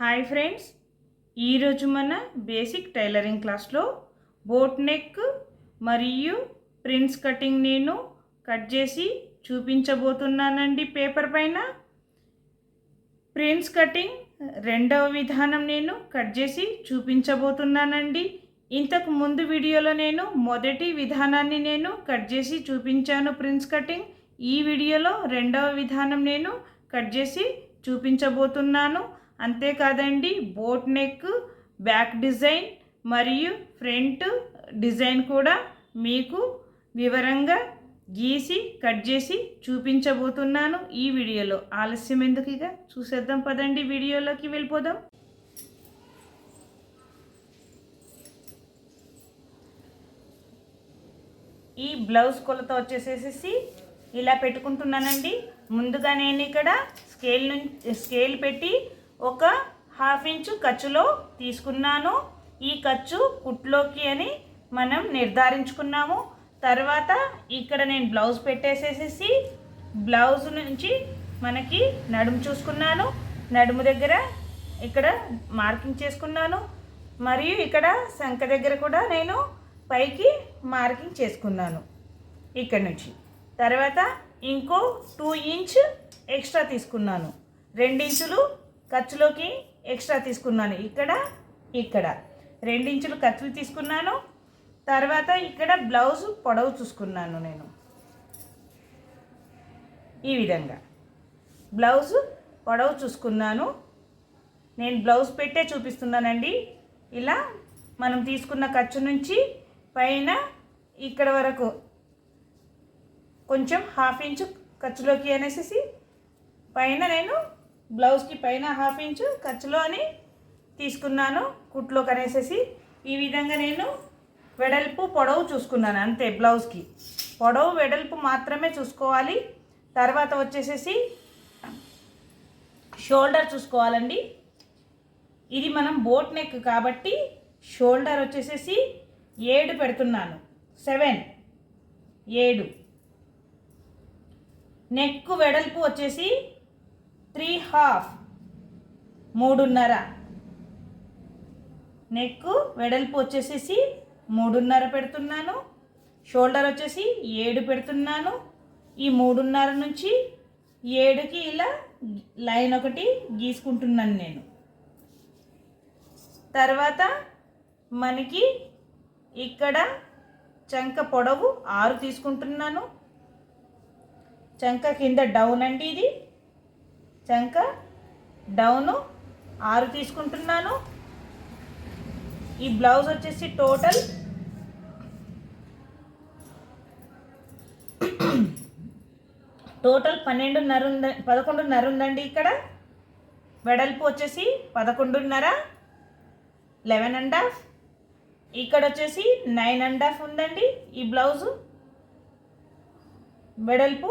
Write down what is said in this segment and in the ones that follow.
Hi friends. ఈరోజు మన basic tailoring క్లాస్లో బోట్ నెక్ మరియు ప్రిన్స్ కటింగ్ నేను కట్ చేసి చూపించబోతున్నానండి పేపర్ పైన. ప్రిన్స్ కటింగ్ రెండవ విధానం నేను కట్ చేసి చూపించబోతున్నానండి. ఇంతకు ముందు వీడియోలో నేను మొదటి విధానాన్ని నేను కట్ చేసి చూపించాను ప్రిన్స్ కటింగ్. ఈ వీడియోలో రెండవ విధానం నేను కట్ చేసి చూపించబోతున్నాను. అంతేకాదండి బోట్ నెక్ బ్యాక్ డిజైన్ మరియు ఫ్రంట్ డిజైన్ కూడా మీకు వివరంగా గీసి కట్ చేసి చూపించబోతున్నాను ఈ వీడియోలో. ఆలస్యం ఎందుకు ఇక? చూసేద్దాం పదండి వీడియోలోకి వెళ్ళిపోదాం. ఈ బ్లౌజ్ కొలత వచ్చేసేసి ఇలా పెట్టుకుంటున్నానండి. ముందుగా నేను ఇక్కడ స్కేల్ నుంచి స్కేల్ పెట్టి ఒక హాఫ్ ఇంచు ఖర్చులో తీసుకున్నాను. ఈ ఖర్చు కుట్లోకి అని మనం నిర్ధారించుకున్నాము. తర్వాత ఇక్కడ నేను బ్లౌజ్ పెట్టేసేసేసి బ్లౌజ్ నుంచి మనకి నడుము చూసుకున్నాను. నడుము దగ్గర ఇక్కడ మార్కింగ్ చేసుకున్నాను. మరియు ఇక్కడ శంఖ దగ్గర కూడా నేను పైకి మార్కింగ్ చేసుకున్నాను ఇక్కడ నుంచి. తర్వాత ఇంకో టూ ఇంచ్ ఎక్స్ట్రా తీసుకున్నాను. రెండించులు ఖర్చులోకి ఎక్స్ట్రా తీసుకున్నాను. ఇక్కడ ఇక్కడ. రెండించులు ఖర్చులు తీసుకున్నాను. తర్వాత ఇక్కడ బ్లౌజ్ పొడవు చూసుకున్నాను నేను. ఈ విధంగా. బ్లౌజ్ పొడవు చూసుకున్నాను. నేను బ్లౌజ్ పెట్టే చూపిస్తున్నానండి. ఇలా మనం తీసుకున్న ఖర్చు నుంచి పైన ఇక్కడ వరకు కొంచెం హాఫ్ ఇంచు ఖర్చులోకి అనేసి పైన నేను బ్లౌజ్కి పైన హాఫ్ ఇంచు ఖర్చులో అని తీసుకున్నాను కుట్లో కనేసేసి. ఈ విధంగా నేను వెడల్పు పొడవు చూసుకున్నాను అంతే బ్లౌజ్కి. పొడవు వెడల్పు మాత్రమే చూసుకోవాలి. తర్వాత వచ్చేసేసి షోల్డర్ చూసుకోవాలండి. ఇది మనం బోట్ నెక్ కాబట్టి షోల్డర్ వచ్చేసేసి ఏడు పెడుతున్నాను. సెవెన్ ఏడు. నెక్ వెడల్పు వచ్చేసి త్రీ హాఫ్ మూడున్నర. నెక్ వెడల్పు వచ్చేసేసి మూడున్నర పెడుతున్నాను. షోల్డర్ వచ్చేసి ఏడు పెడుతున్నాను. ఈ మూడున్నర నుంచి ఏడుకి ఇలా లైన్ ఒకటి గీసుకుంటున్నాను నేను. తర్వాత మనకి ఇక్కడ చంక పొడవు ఆరు తీసుకుంటున్నాను. చంక కింద డౌన్ అండి ఇది. చంక డౌను ఆరు తీసుకుంటున్నాను. ఈ బ్లౌజ్ వచ్చేసి టోటల్ టోటల్ పన్నెండున్నర ఉంది పదకొండున్నర ఉందండి ఇక్కడ. వెడల్పు వచ్చేసి పదకొండున్నర లెవెన్ అండ్ హాఫ్. ఇక్కడ వచ్చేసి నైన్ అండ్ హాఫ్ ఉందండి ఈ బ్లౌజు. వెడల్పు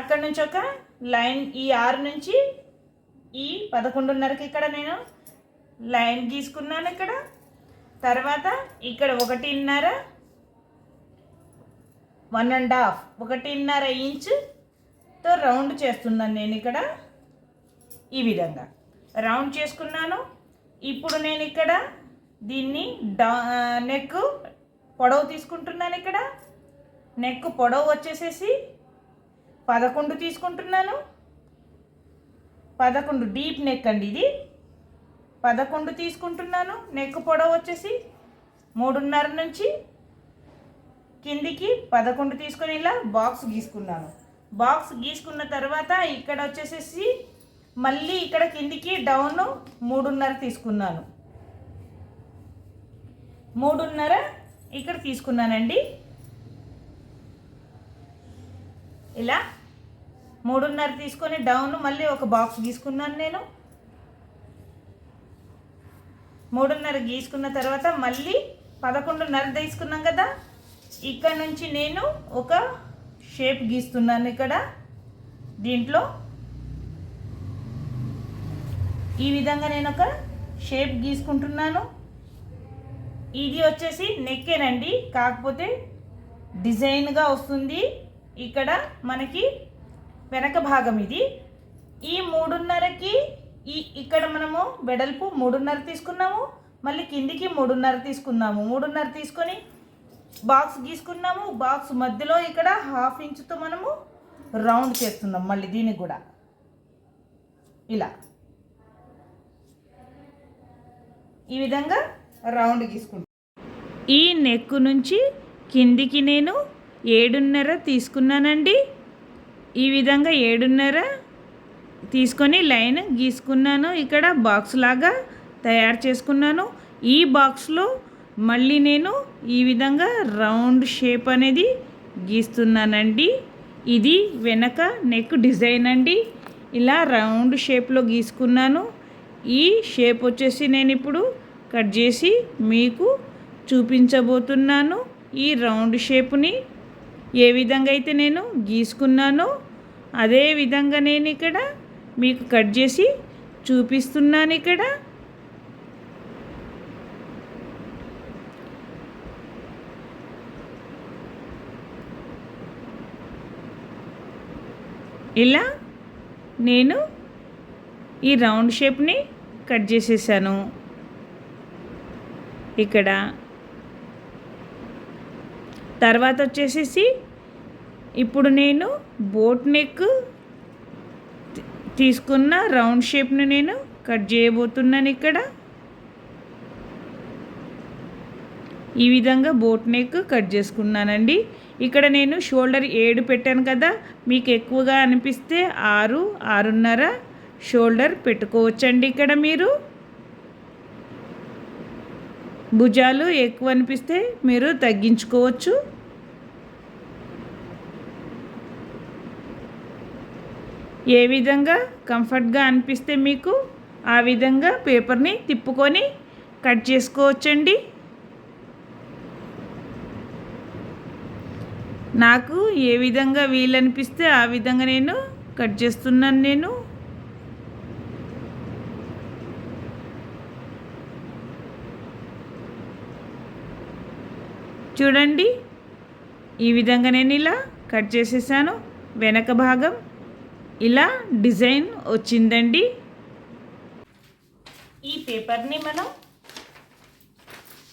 అక్కడ నుంచి ఒక లైన్ ఈ ఆరు నుంచి ఈ పదకొండున్నరకి ఇక్కడ నేను లైన్ గీసుకున్నాను ఇక్కడ. తర్వాత ఇక్కడ ఒకటిన్నర వన్ అండ్ హాఫ్ ఒకటిన్నర ఇంచ్తో రౌండ్ చేస్తున్నాను నేను ఇక్కడ ఈ విధంగా. రౌండ్ చేసుకున్నాను. ఇప్పుడు నేను ఇక్కడ దీన్ని డా నెక్ పొడవు తీసుకుంటున్నాను ఇక్కడ. నెక్ పొడవు వచ్చేసేసి పదకొండు తీసుకుంటున్నాను. పదకొండు డీప్ నెక్ అండి ఇది. పదకొండు తీసుకుంటున్నాను. నెక్ పొడవు వచ్చేసి మూడున్నర నుంచి కిందికి పదకొండు తీసుకొని ఇలా బాక్స్ గీసుకున్నాను. బాక్స్ గీసుకున్న తర్వాత ఇక్కడ వచ్చేసేసి మళ్ళీ ఇక్కడ కిందికి డౌన్ మూడున్నర తీసుకున్నాను. మూడున్నర ఇక్కడ తీసుకున్నానండి. ఇలా మూడున్నర తీసుకొని డౌన్ మళ్ళీ ఒక బాక్స్ గీసుకున్నాను నేను. మూడున్నర గీసుకున్న తర్వాత మళ్ళీ పదకొండున్నర తీసుకున్నాం కదా. ఇక్కడ నుంచి నేను ఒక షేప్ గీస్తున్నాను ఇక్కడ. దీంట్లో ఈ విధంగా నేను ఒక షేప్ గీసుకుంటున్నాను. ఇది వచ్చేసి నెక్కేనండి. కాకపోతే డిజైన్గా వస్తుంది. ఇక్కడ మనకి వెనక భాగం ఇది. ఈ మూడున్నరకి ఈ ఇక్కడ మనము వెడల్పు మూడున్నర తీసుకున్నాము. మళ్ళీ కిందికి మూడున్నర తీసుకున్నాము. మూడున్నర తీసుకొని బాక్స్ గీసుకున్నాము. బాక్స్ మధ్యలో ఇక్కడ హాఫ్ ఇంచుతో మనము రౌండ్ చేస్తున్నాం మళ్ళీ దీనికి కూడా. ఇలా. ఈ విధంగా రౌండ్ గీసుకుంటాం. ఈ నెక్ నుంచి కిందికి నేను ఏడున్నర తీసుకున్నానండి. ఈ విధంగా ఏడున్నర తీసుకొని లైన్ గీసుకున్నాను. ఇక్కడ బాక్స్ లాగా తయారు చేసుకున్నాను. ఈ బాక్స్లో మళ్ళీ నేను ఈ విధంగా రౌండ్ షేప్ అనేది గీస్తున్నానండి. ఇది వెనక నెక్ డిజైన్ అండి. ఇలా రౌండ్ షేప్లో గీసుకున్నాను. ఈ షేప్ వచ్చేసి నేను ఇప్పుడు కట్ చేసి మీకు చూపించబోతున్నాను. ఈ రౌండ్ షేప్ని ఏ విధంగా అయితే నేను గీసుకున్నానో అదే విధంగా నేను ఇక్కడ మీకు కట్ చేసి చూపిస్తున్నాను ఇక్కడ. ఇలా నేను ఈ రౌండ్ షేప్ని కట్ చేసేసాను. ఇక్కడ తర్వాత వచ్చేసేసి ఇప్పుడు నేను బోట్ నెక్ తీసుకున్న రౌండ్ షేప్ని నేను కట్ చేయబోతున్నాను ఇక్కడ. ఈ విధంగా బోట్ నెక్ కట్ చేసుకున్నానండి. ఇక్కడ నేను షోల్డర్ ఏడు పెట్టాను కదా మీకు ఎక్కువగా అనిపిస్తే ఆరు ఆరున్నర షోల్డర్ పెట్టుకోవచ్చండి ఇక్కడ మీరు. భుజాలు ఎక్కువ అనిపిస్తే మీరు తగ్గించుకోవచ్చు. ఏ విధంగా కంఫర్ట్గా అనిపిస్తే మీకు ఆ విధంగా పేపర్ని తిప్పుకొని కట్ చేసుకోవచ్చండి. నాకు ఏ విధంగా వీలనిపిస్తే ఆ విధంగా నేను కట్ చేస్తున్నాను నేను. చూడండి. ఈ విధంగా నేను ఇలా కట్ చేసేసాను. వెనక భాగం ఇలా డిజైన్ వచ్చిందండి. ఈ పేపర్ని మనం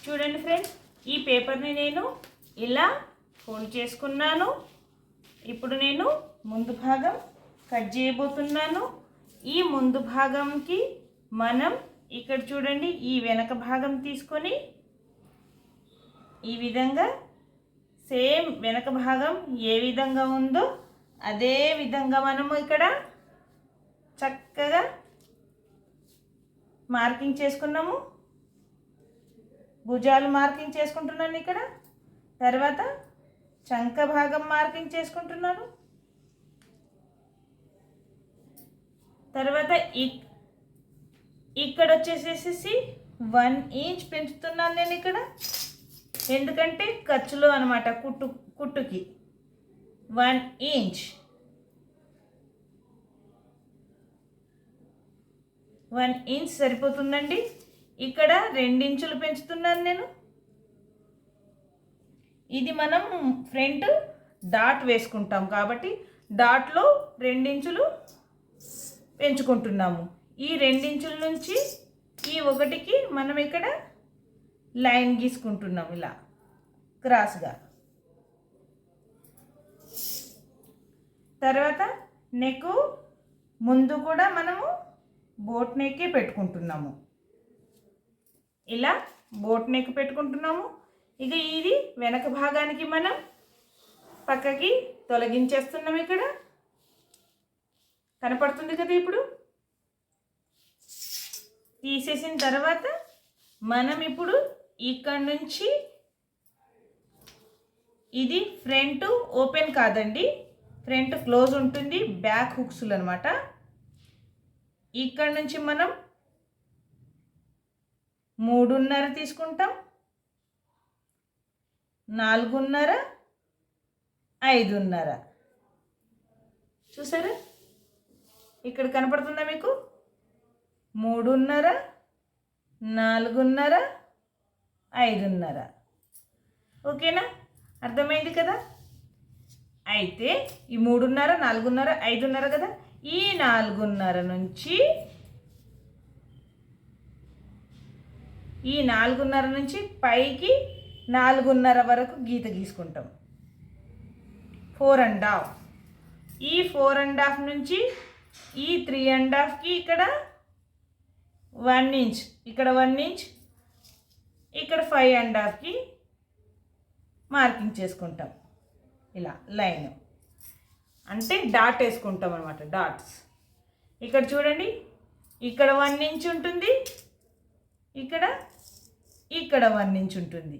చూడండి ఫ్రెండ్స్. ఈ పేపర్ని నేను ఇలా ఫోల్డ్ చేసుకున్నాను. ఇప్పుడు నేను ముందు భాగం కట్ చేయబోతున్నాను. ఈ ముందు భాగంకి మనం ఇక్కడ చూడండి ఈ వెనక భాగం తీసుకొని ఈ విధంగా సేమ్ వెనక భాగం ఏ విధంగా ఉందో అదే విధంగా మనము ఇక్కడ చక్కగా మార్కింగ్ చేసుకున్నాము. భుజాలు మార్కింగ్ చేసుకుంటున్నాను ఇక్కడ. తర్వాత చంక భాగం మార్కింగ్ చేసుకుంటున్నాను. తర్వాత ఇక్- ఇక్కడ వచ్చేసేసి వన్ ఇంచ్ పెంచుతున్నాను నేను ఇక్కడ. ఎందుకంటే ఖర్చులో అనమాట కుట్టు కుట్టుకి. One inch. వన్ ఇంచ్ సరిపోతుందండి. ఇక్కడ రెండించులు పెంచుతున్నాను నేను. ఇది మనం ఫ్రంట్ డాట్ వేసుకుంటాం కాబట్టి డాట్లో రెండించులు పెంచుకుంటున్నాము. ఈ రెండించుల నుంచి ఈ ఒకటికి మనం ఇక్కడ లైన్ గీసుకుంటున్నాం ఇలా. క్రాస్గా తర్వాత నెక్ ముందు కూడా మనము బోట్ నెక్కే పెట్టుకుంటున్నాము. ఇలా బోట్ నెక్ పెట్టుకుంటున్నాము. ఇక ఇది వెనక భాగానికి మనం పక్కకి తొలగించేస్తున్నాం ఇక్కడ. కనపడుతుంది కదా ఇప్పుడు? తీసేసిన తర్వాత మనం ఇప్పుడు ఇక్కడ నుంచి ఇది ఫ్రంట్ ఓపెన్ కాదండి. ఫ్రంట్ క్లోజ్ ఉంటుంది. బ్యాక్ హుక్స్లు అనమాట ఇక్కడ నుంచి మనం మూడున్నర తీసుకుంటాం. నాలుగున్నర ఐదున్నర. చూసారా? ఇక్కడ కనపడుతుందా మీకు? మూడున్నర నాలుగున్నర ఐదున్నర. ఓకేనా? అర్థమైంది కదా? అయితే ఈ మూడున్నర నాలుగున్నర ఐదున్నర కదా? ఈ నాలుగున్నర నుంచి ఈ నాలుగున్నర నుంచి పైకి నాలుగున్నర వరకు గీత గీసుకుంటాం. ఫోర్ అండ్ హాఫ్ ఈ ఫోర్ అండ్ హాఫ్ నుంచి ఈ త్రీ అండ్ హాఫ్కి ఇక్కడ వన్ ఇంచ్ ఇక్కడ వన్ ఇంచ్ ఇక్కడ ఫైవ్ అండ్ హాఫ్కి మార్కింగ్ చేసుకుంటాం. ఇలా లైన్. అంటే డాట్ వేసుకుంటాం అనమాట డాట్స్. ఇక్కడ చూడండి ఇక్కడ వన్ ఇంచ్ ఉంటుంది ఇక్కడ ఇక్కడ వన్ ఇంచ్ ఉంటుంది.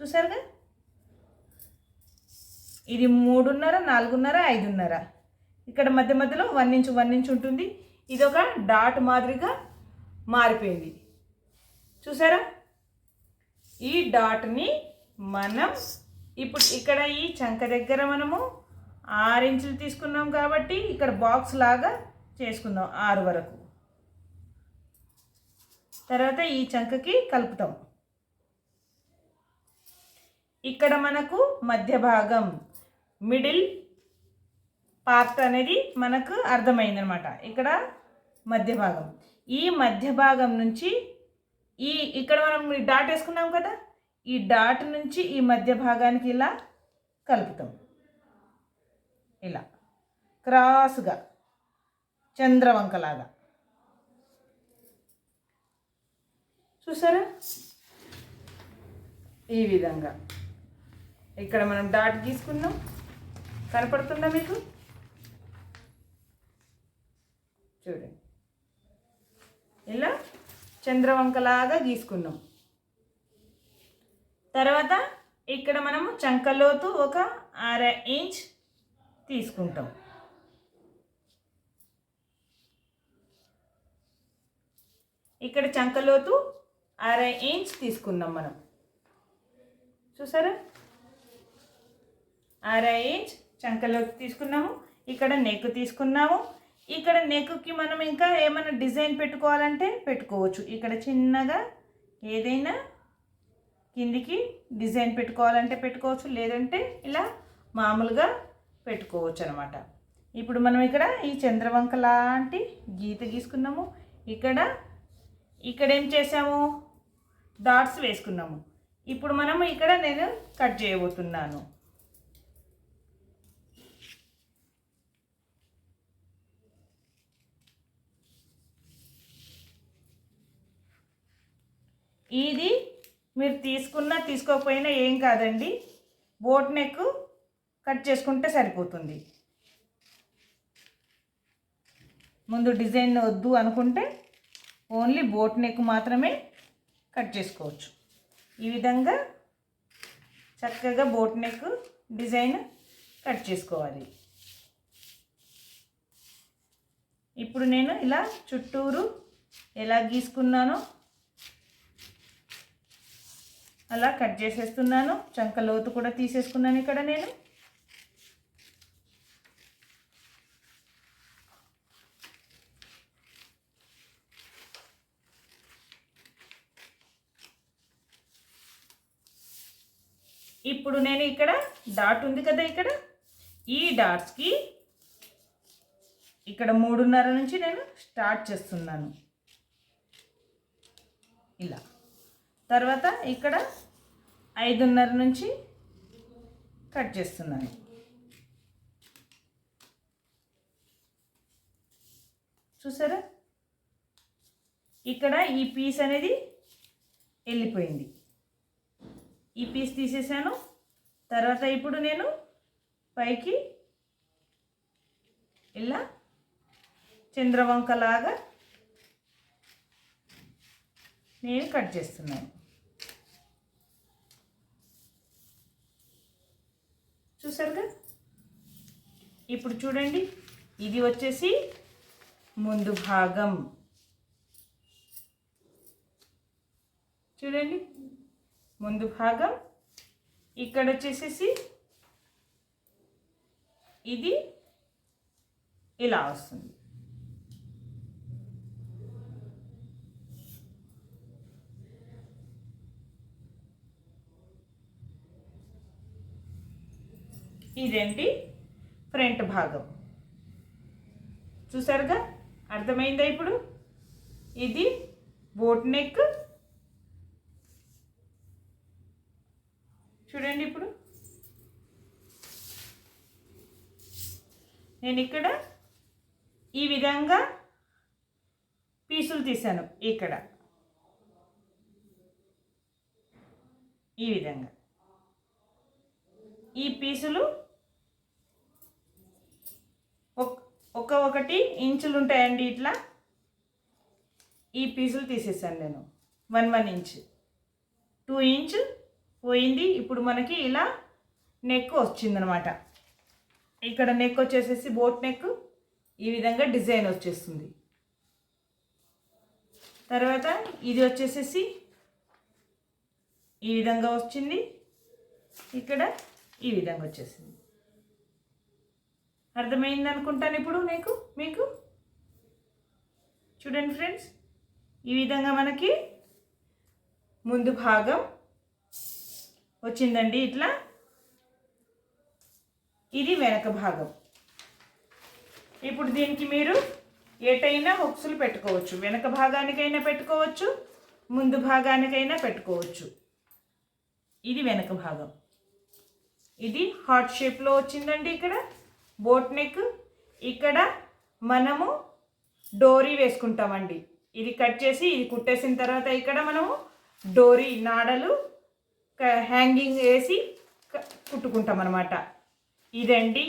చూసారుగా? ఇది మూడున్నర నాలుగున్నర ఐదున్నర. ఇక్కడ మధ్య మధ్యలో వన్ ఇంచ్ వన్ ఇంచ్ ఉంటుంది. ఇది ఒక డాట్ మాదిరిగా మారిపోయింది. చూసారా? ఈ డాట్ని మనం ఇప్పుడు ఇక్కడ ఈ చంక దగ్గర మనము ఆరు ఇంచులు తీసుకున్నాం కాబట్టి ఇక్కడ బాక్స్ లాగా చేసుకుందాం ఆరు వరకు. తర్వాత ఈ చంకకి కలుపుతాం. ఇక్కడ మనకు మధ్య భాగం మిడిల్ పార్ట్ అనేది మనకు అర్థమైందనమాట. ఇక్కడ మధ్య భాగం. ఈ మధ్య భాగం నుంచి ఈ ఇక్కడ మనం డాట్ వేసుకున్నాం కదా? ఈ డాట్ నుంచి ఈ మధ్య భాగానికి ఇలా కలుపుతాం. ఇలా. క్రాస్గా. చంద్రవంకలాగా. చూసారా? ఈ విధంగా. ఇక్కడ మనం డాట్ గీసుకున్నాం. కనపడుతుందా మీకు? చూడండి. ఇలా చంద్రవంకలాగా గీసుకున్నాం. తర్వాత ఇక్కడ మనము చంకలోతు ఒక అర ఇంచ్ తీసుకుంటాం. ఇక్కడ చంకలోతు అర ఇంచ్ తీసుకున్నాం మనం. చూసారా? అర ఇంచ్ చంకలోతు తీసుకున్నాము ఇక్కడ నెక్ తీసుకున్నాము. ఇక్కడ నెక్కి మనం ఇంకా ఏమైనా డిజైన్ పెట్టుకోవాలంటే పెట్టుకోవచ్చు. ఇక్కడ చిన్నగా ఏదైనా కిందికి డిజైన్ పెట్టుకోవాలంటే పెట్టుకోవచ్చు లేదంటే ఇలా మామూలుగా పెట్టుకోవచ్చు అనమాట ఇప్పుడు మనం ఇక్కడ ఈ చంద్రవంక లాంటి గీత గీసుకున్నాము. ఇక్కడ ఇక్కడ ఏం చేసాము డాట్స్ వేసుకున్నాము. ఇప్పుడు మనము ఇక్కడ నేను కట్ చేయబోతున్నాను. ఇది మీరు తీసుకున్నా తీసుకోకపోయినా ఏం కాదండి. బోట్ నెక్ కట్ చేసుకుంటే సరిపోతుంది. ముందు డిజైన్ వద్దు అనుకుంటే ఓన్లీ బోట్ నెక్ మాత్రమే కట్ చేసుకోవచ్చు. ఈ విధంగా చక్కగా బోట్ నెక్ డిజైన్ కట్ చేసుకోవాలి. ఇప్పుడు నేను ఇలా చుట్టూరు ఎలా గీసుకున్నానో అలా కట్ చేసేస్తున్నాను. చంక లోతు కూడా తీసేసుకున్నాను ఇక్కడ నేను. ఇప్పుడు నేను ఇక్కడ డాట్ ఉంది కదా ఇక్కడ. ఈ డాట్స్కి ఇక్కడ మూడున్నర నుంచి నేను స్టార్ట్ చేస్తున్నాను. ఇలా. తర్వాత ఇక్కడ ఐదున్నర నుంచి కట్ చేస్తున్నాను. చూసారా? ఇక్కడ ఈ పీస్ అనేది వెళ్ళిపోయింది. ఈ పీస్ తీసేసాను. తర్వాత ఇప్పుడు నేను పైకి ఇలా చంద్రవంకలాగా నేను కట్ చేస్తున్నాను. చూసారుగా? ఇప్పుడు చూడండి ఇది వచ్చేసి ముందు భాగం. చూడండి ముందు భాగం. ఇక్కడ వచ్చేసేసి ఇది ఇలా వస్తుంది. ఇదేంటి? ఫ్రంట్ భాగం. చూసారుగా? అర్థమైందా ఇప్పుడు? ఇది బోట్ నెక్. చూడండి ఇప్పుడు. నేను ఇక్కడ ఈ విధంగా పీసులు తీశాను ఇక్కడ. ఈ విధంగా. ఈ పీసులు ఒక్- ఒక ఒకటి ఇంచులు ఉంటాయండి ఇట్లా. ఈ పీసులు తీసేసాను నేను. One one inch. Two inch పోయింది. ఇప్పుడు మనకి ఇలా నెక్ వచ్చిందనమాట. ఇక్కడ నెక్ వచ్చేసేసి బోట్ నెక్. ఈ విధంగా డిజైన్ వచ్చేస్తుంది. తర్వాత ఇది వచ్చేసేసి ఈ విధంగా వచ్చింది. ఇక్కడ ఈ విధంగా వచ్చేసింది. అర్థమైంది అనుకుంటాను ఇప్పుడు నీకు? మీకు? చూడండి ఫ్రెండ్స్ ఈ విధంగా మనకి ముందు భాగం వచ్చిందండి ఇట్లా. ఇది వెనక భాగం. ఇప్పుడు దీనికి మీరు ఏటైనా హుక్స్లు పెట్టుకోవచ్చు. వెనక భాగానికైనా పెట్టుకోవచ్చు ముందు భాగానికైనా పెట్టుకోవచ్చు. ఇది వెనక భాగం. ఇది హార్ట్ షేప్లో వచ్చిందండి ఇక్కడ. బోట్ నెక్ ఇక్కడ మనము డోరీ వేసుకుంటామండి. ఇది కట్ చేసి ఇది కుట్టేసిన తర్వాత ఇక్కడ మనము డోరీ నాడలు హ్యాంగింగ్ వేసి కుట్టుకుంటాం అనమాట ఇదండి